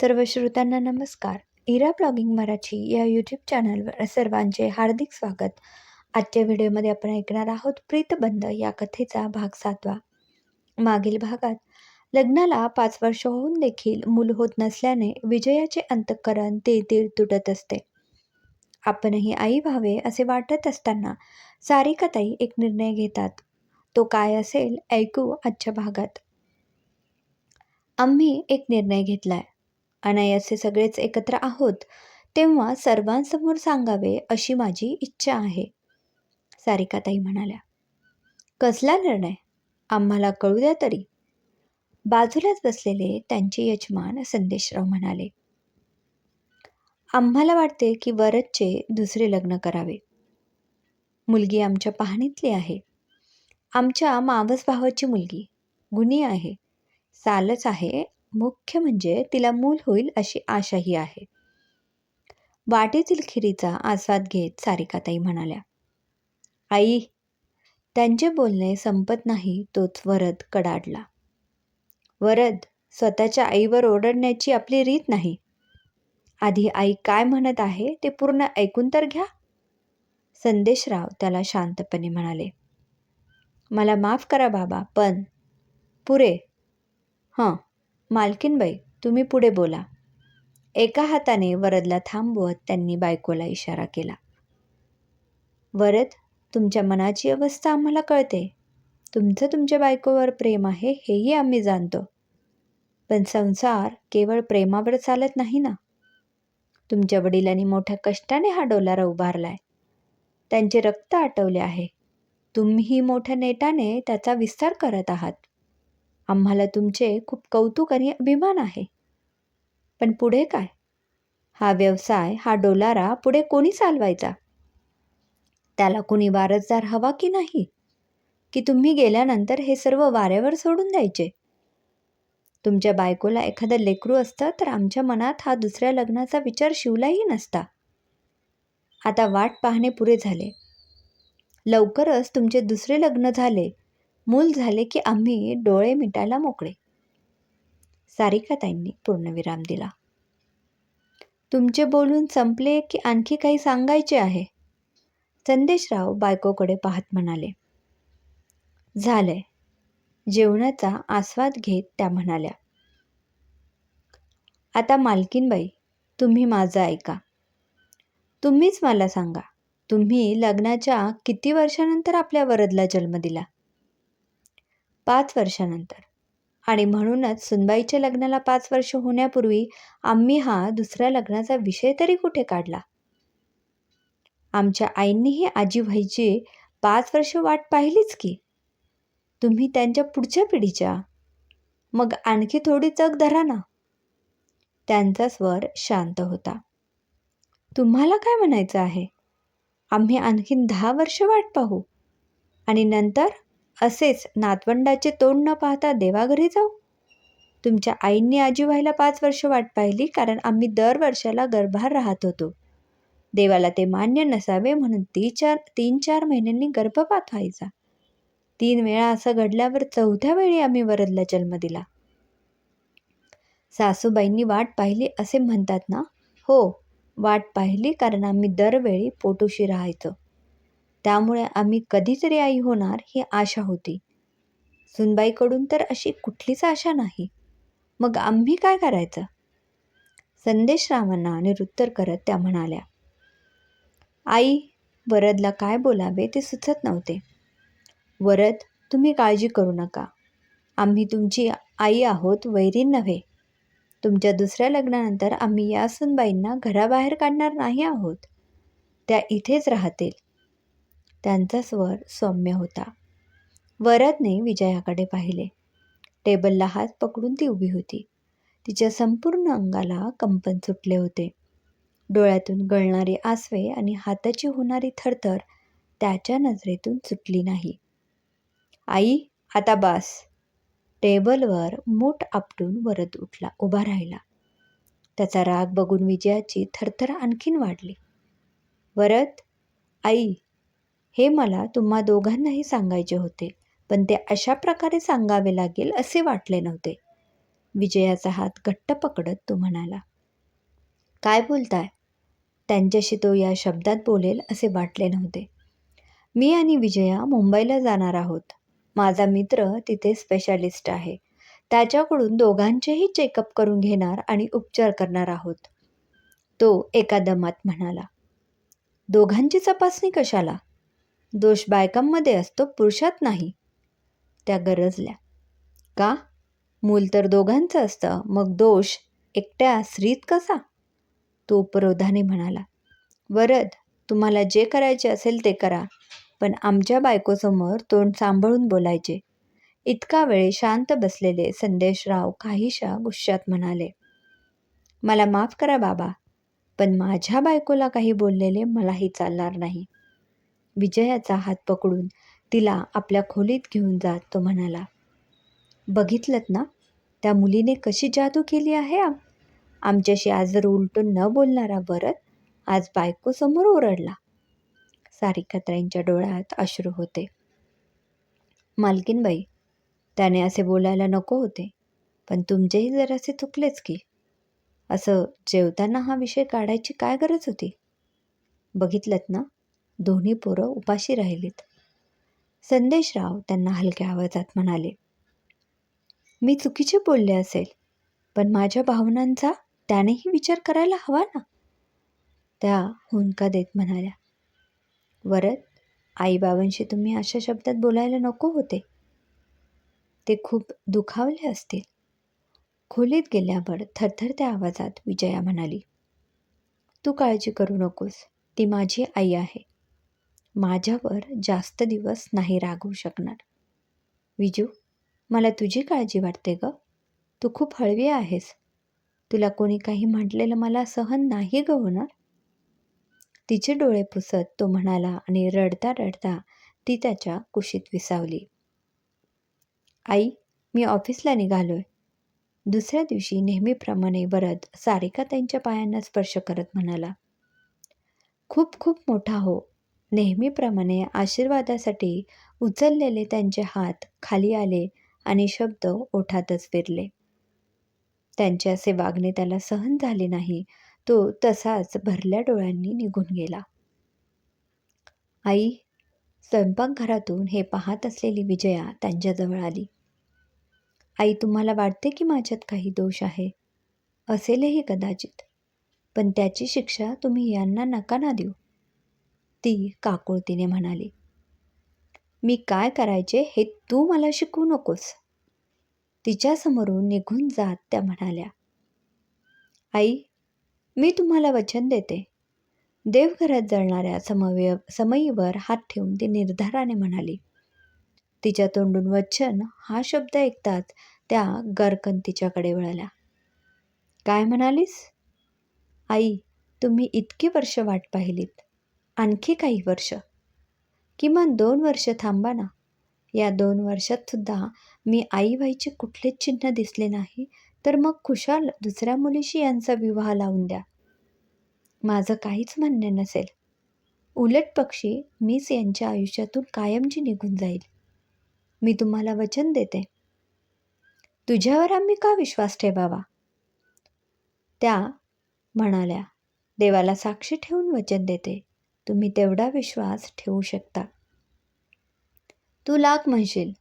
सर्व श्रोत्यांना नमस्कार. इरा ब्लॉगिंग मराठी या यूट्यूब चॅनलवर सर्वांचे हार्दिक स्वागत. आजच्या व्हिडिओमध्ये आपण ऐकणार आहोत प्रीतबंध या कथेचा भाग सातवा. मागील भागात लग्नाला पाच वर्ष होऊन देखील मूल होत नसल्याने विजयाचे अंतःकरण ते तीळ तुटत असते. आपणही आई व्हावे असे वाटत असताना सारिकाताई एक निर्णय घेतात. तो काय असेल ऐकू आजच्या भागात. आम्ही एक निर्णय घेतलाय. अनायासे सगळेच एकत्र आहोत तेव्हा सर्वांसमोर सांगावे अशी माझी इच्छा आहे. सारिकाताई म्हणाल्या कसला निर्णय? आम्हाला कळू द्या तरी. बाजूलाच बसलेले त्यांचे यजमान संदेशराव म्हणाले आम्हाला वाटते की वरदचे दुसरे लग्न करावे. मुलगी आमच्या पाहणीतली आहे. आमच्या मावस भावाची मुलगी गुणी आहे. सालच आहे मुख्य म्हणजे तिला मूल होईल अशी आशाही आहे. वाटेतील खिरीचा आस्वाद घेत सारिकाताई म्हणाल्या आई त्यांचे बोलणे संपत नाही तोच वरद कडाडला. वरद स्वतःच्या आईवर ओरडण्याची आपली रीत नाही. आधी आई काय म्हणत आहे ते पूर्ण ऐकून तर घ्या. संदेशराव त्याला शांतपणे म्हणाले मला माफ करा बाबा पण पुरे हां मालकीनबाई तुम्ही पुढे बोला. एका हाताने वरदला थांबवत त्यांनी बायकोला इशारा केला. वरद तुमच्या मनाची अवस्था आम्हाला कळते. तुमचं तुमच्या बायकोवर प्रेम आहे हेही आम्ही जाणतो. पण संसार केवळ प्रेमावर चालत नाही ना? तुमच्या वडिलांनी मोठ्या कष्टाने हा डोलारा उभारलाय. त्यांचे रक्त आटवले आहे. तुम्हीही मोठ्या नेटाने त्याचा विस्तार करत आहात. आम्हाला तुमचे खूप कौतुक आणि अभिमान आहे. पण पुढे काय? हा व्यवसाय हा डोलारा पुढे कोणी चालवायचा? त्याला कोणी वारसदार हवा की नाही? की तुम्ही गेल्यानंतर हे सर्व वाऱ्यावर सोडून द्यायचे? तुमच्या बायकोला एखादं लेकरू असतं तर आमच्या मनात हा दुसऱ्या लग्नाचा विचार शिवलाही नसता. आता वाट पाहणे पुरे झाले. लवकरच तुमचे दुसरे लग्न झाले. मूल झाले की आम्ही डोळे मिटायला मोकळे. सारिकाताईंनी पूर्णविराम दिला. तुमचे बोलून संपले की आणखी काही सांगायचे आहे? संदेशराव बायकोकडे पाहत म्हणाले. झालंय. जेवणाचा आस्वाद घेत त्या म्हणाल्या. आता मालकीनबाई तुम्ही माझं ऐका. तुम्हीच मला सांगा तुम्ही लग्नाच्या किती वर्षानंतर आपल्या वरदला जन्म दिला? पाच वर्षानंतर. आणि म्हणूनच सुनबाईच्या लग्नाला पाच वर्ष होण्यापूर्वी आम्ही हा दुसऱ्या लग्नाचा विषय तरी कुठे काढला? आमच्या आईंनीही आजी व्हायची पाच वर्ष वाट पाहिलीच की. तुम्ही त्यांच्या पुढच्या पिढीच्या. मग आणखी थोडी चक धरा ना. त्यांचा स्वर शांत होता. तुम्हाला काय म्हणायचं आहे? आम्ही आणखीन दहा वर्ष वाट पाहू. आणि नंतर? असेच नातवंडाचे तोंड न पाहता देवाघरी जाऊ? तुमच्या आईंनी आजी व्हायला पाच वर्ष वाट पाहिली कारण आम्ही दर वर्षाला गर्भार राहत होतो. देवाला ते मान्य नसावे म्हणून ती चार तीन चार महिन्यांनी गर्भपात व्हायचा. तीन वेळा असं घडल्यावर चौथ्या वेळी आम्ही वरदला जन्म दिला. सासूबाईंनी वाट पाहिली असे म्हणतात ना? हो वाट पाहिली कारण आम्ही दरवेळी पोटोशी राहायचो. त्यामुळे आम्ही कधीतरी आई होणार ही आशा होती. सुनबाईकडून तर अशी कुठलीच आशा नाही. मग आम्ही काय करायचं? संदेशरावांना निरुत्तर करत त्या म्हणाल्या आई वरदला काय बोलावे ते सुचत नव्हते. वरद तुम्ही काळजी करू नका. आम्ही तुमची आई आहोत वैरीन नव्हे. तुमच्या दुसऱ्या लग्नानंतर आम्ही या सुनबाईंना घराबाहेर काढणार नाही आहोत. त्या इथेच राहतील. त्यांचा स्वर सौम्य होता. वरदने विजयाकडे पाहिले. टेबलला हात पकडून ती उभी होती. तिच्या संपूर्ण अंगाला कंपन सुटले होते. डोळ्यातून गळणारी आसवे आणि हाताची होणारी थरथर त्याच्या नजरेतून सुटली नाही. आई आता बास. टेबलवर मूठ आपटून वरद उठला उभा राहिला. त्याचा राग बघून विजयाची थरथर आणखीन वाढली. वरद आई हे मला तुम्हा दोघांनाही सांगायचे होते. पण ते अशा प्रकारे सांगावे लागेल असे वाटले नव्हते. विजयाचा हात घट्ट पकडत तो म्हणाला काय बोलताय? त्यांच्याशी तो या शब्दात बोलेल असे वाटले नव्हते. मी आणि विजया मुंबईला जाणार आहोत. माझा मित्र तिथे स्पेशालिस्ट आहे. त्याच्याकडून दोघांचेही चेकअप करून घेणार आणि उपचार करणार आहोत. तो एका दमात म्हणाला दोघांची तपासणी कशाला? दोष बायकांमध्ये असतो पुरुषात नाही. त्या गरजल्या. का? मूल तर दोघांचं असतं. मग दोष एकट्या स्त्रीत कसा? तो उपरोधाने म्हणाला वरद तुम्हाला जे करायचे असेल ते करा पण आमच्या बायकोसमोर तोंड सांभाळून बोलायचे. इतका वेळ शांत बसलेले संदेशराव काहीशा गुस्सात म्हणाले मला माफ करा बाबा पण माझ्या बायकोला काही बोललेले मलाही चालणार नाही. विजयाचा हात पकडून तिला आपल्या खोलीत घेऊन जात तो म्हणाला. बघितलंत ना? त्या मुलीने कशी जादू केली आहे आम? आमच्याशी आजवर उलटून न बोलणारा वरद आज बायकोसमोर ओरडला. सारिकात्राईंच्या डोळ्यात अश्रू होते. मालकीनबाई त्याने असे बोलायला नको होते पण तुमचेही जरासे चुकलेच की. असं जेवताना हा विषय काढायची काय गरज होती? बघितलंत ना? दोन्ही पोरं उपाशी राहिलीत. संदेशराव त्यांना हलक्या आवाजात म्हणाले मी चुकीचे बोलले असेल पण माझ्या भावनांचा त्यानेही विचार करायला हवा ना? त्या हुंका देत म्हणाल्या वरद आईबाबांशी तुम्ही अशा शब्दात बोलायला नको होते. ते खूप दुखावले असतील. खोलीत गेल्यावर थरथरत्या आवाजात विजया म्हणाली तू काळजी करू नकोस ती माझी आई आहे. माझ्यावर जास्त दिवस नाही रागवू शकणार. विजू मला तुझी काळजी वाटते ग. तू खूप हळवी आहेस. तुला कोणी काही म्हटलेलं मला सहन नाही ग होणार? तिचे डोळे पुसत तो म्हणाला आणि रडता रडता ती त्याच्या कुशीत विसावली. आई मी ऑफिसला निघालोय. दुसऱ्या दिवशी नेहमीप्रमाणे वरद सारिका त्यांच्या पायांना स्पर्श करत म्हणाला खूप खूप मोठा हो. नेहमीप्रमाणे आशीर्वादासाठी उचललेले त्यांचे हात खाली आले आणि शब्द ओठातच फिरले. त्यांचे असे वागणे त्याला सहन झाले नाही. तो तसाच भरल्या डोळ्यांनी निघून गेला. आई स्वयंपाकघरातून हे पाहत असलेली विजया त्यांच्याजवळ आली. आई तुम्हाला वाटते की माझ्यात काही दोष आहे? असेलही कदाचित. पण त्याची शिक्षा तुम्ही यांना नका ना देऊ. ती काकुळतीने म्हणाली मी काय करायचे हे तू मला शिकवू नकोस. तिच्यासमोरून निघून जात त्या म्हणाल्या आई मी तुम्हाला वचन देते. देवघरात जळणाऱ्या समवय समयीवर हात ठेवून ती निर्धाराने म्हणाली तिच्या तोंडून वचन हा शब्द ऐकताच त्या गरकन तिच्याकडे वळल्या काय म्हणालीस? आई तुम्ही इतकी वर्ष वाट पाहिलीत. आणखी काही वर्ष. किमान दोन वर्ष थांबा ना. या दोन वर्षातसुद्धा मी आई व्हायचे कुठलेच चिन्ह दिसले नाही तर मग खुशाल दुसऱ्या मुलीशी यांचा विवाह लावून द्या. माझं काहीच म्हणणे नसेल. उलट पक्षी मीच यांच्या आयुष्यातून कायमची निघून जाईल. मी तुम्हाला वचन देते. तुझ्यावर आम्ही का विश्वास ठेवावा? त्या म्हणाल्या देवाला साक्षी ठेवून वचन देते. तुम्ही तेवढा विश्वास ठेवू शकता. तू लाख म्हणशील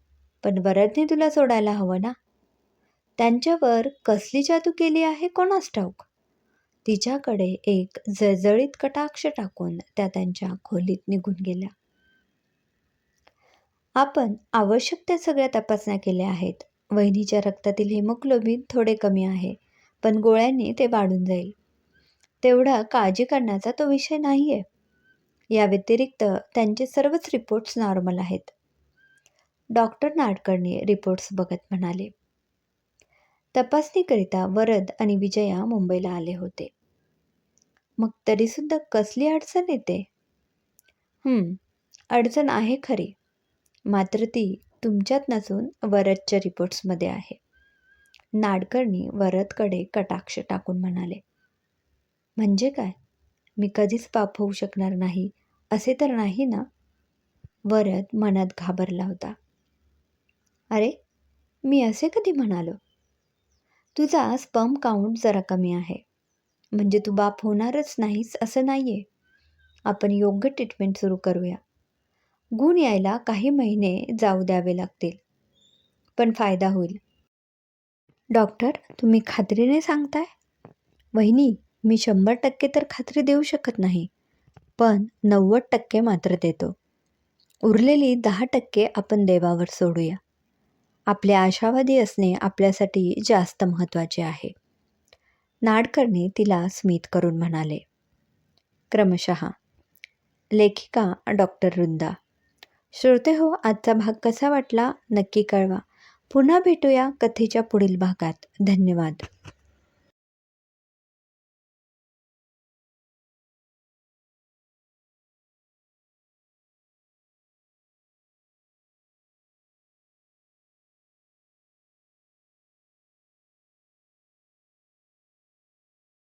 पण वरदने तुला सोडायला हवं ना? त्यांच्यावर कसली जादू केली आहे कोणास ठाऊक? तिच्याकडे एक जळजळीत कटाक्ष टाकून त्या त्यांच्या खोलीत निघून गेल्या. आपण आवश्यक त्या सगळ्या तपासण्या केल्या आहेत. वहिनीच्या रक्तातील हेमोग्लोबिन थोडे कमी आहे पण गोळ्यांनी ते वाढून जाईल. तेवढा काळजी करण्याचा तो विषय नाही आहे या व्यतिरिक्त त्यांचे सर्वच रिपोर्ट्स नॉर्मल आहेत. डॉक्टर नाडकर्णी रिपोर्ट्स बघत म्हणाले तपासणीकरिता वरद आणि विजया मुंबईला आले होते. मग तरीसुद्धा कसली अडचण येते? अडचण आहे खरी मात्र ती तुमच्यात नसून वरदच्या रिपोर्ट्समध्ये आहे. नाडकर्णी वरदकडे कटाक्ष टाकून म्हणाले म्हणजे काय? मी कधीच पाप होऊ शकणार नाही. असे तर नाही ना? वरद मनात घाबरला होता. अरे मी असे कधी म्हणालो? तुझा स्पर्म काउंट जरा कमी आहे. म्हणजे तू बाप होणारच नाहीस असं नाही आहे आपण योग्य ट्रीटमेंट सुरू करूया. गुण यायला काही महिने जाऊ द्यावे लागतील. पण फायदा होईल. डॉक्टर तुम्ही खात्रीने सांगताय? वहिनी मी शंभर टक्के तर खात्री देऊ शकत नाही पण नव्वद टक्के मात्र देतो. उरलेली दहा टक्के आपण देवावर सोडूया. आपले आशावादी असणे आपल्यासाठी जास्त महत्त्वाचे आहे. नाडकर्णी तिला स्मित करून म्हणाले क्रमशः लेखिका डॉक्टर वृंदा श्रोते हो आजचा भाग कसा वाटला? नक्की कळवा. पुन्हा भेटूया कथेच्या पुढील भागात. धन्यवाद.